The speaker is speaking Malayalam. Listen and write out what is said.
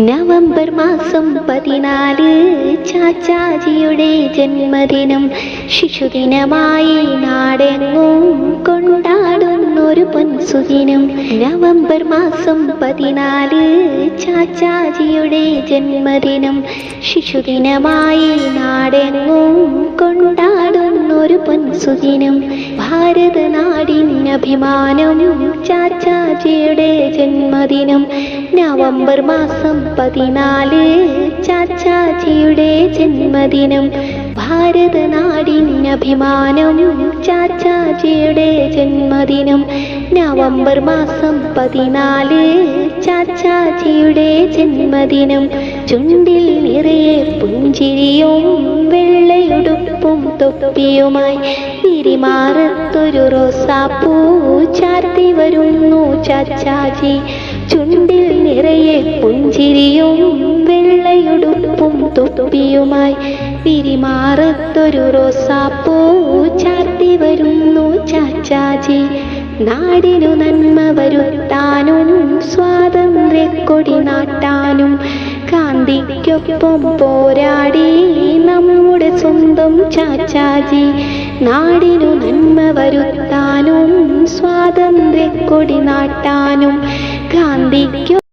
നവംബർ മാസം പതിനാല് ചാച്ചാജിയുടെ ജന്മദിനം. ശിശുദിനമായി നാടെങ്ങും കൊണ്ടാടുന്നൊരു പൊൻസുദിനം. നവംബർ മാസം പതിനാല് ചാച്ചാജിയുടെ ജന്മദിനം. ശിശുദിനമായി നാടെങ്ങും കൊണ്ടാടുന്നൊരു പൊൻസുദിനം ഭാരത നാടിനഭിമാനം ചാച്ചാജിയുടെ ജന്മദിനം നവംബർ മാസം പതിനാല്. ചാച്ചാജിയുടെ ജന്മദിനം ഭാരത നാടിനഭിമാനം ചാച്ചാജിയുടെ ജന്മദിനം നവംബർ മാസം പതിനാല്. ചാച്ചാജിയുടെ ജന്മദിനം ചുണ്ടിൽ നിറയെ പുഞ്ചിരിയും തൊപ്പിയുമായി തിരിമാറത്തൊരു റോസാപ്പൂ ചാർത്തി വരുന്നു ചാച്ചാജി. ചുണ്ടിൽ നിറയെ പുഞ്ചിരിയും വെള്ളയുടുപ്പും തൊപ്പിയുമായി തിരിമാറത്തൊരു റോസാപ്പൂ ചാർത്തി വരുന്നു ചാച്ചാജി. നാടിനു നന്മ വരുത്താനും സ്വാതന്ത്ര്യക്കൊടി നാട്ടാനും കാന്തിക്കൊപ്പം പോരാടി സ്വന്തം ചാച്ചാജി. നാടിനു നന്മ വരുത്താനും സ്വാതന്ത്ര്യക്കൊടി നാട്ടാനും ഗാന്ധിക്കു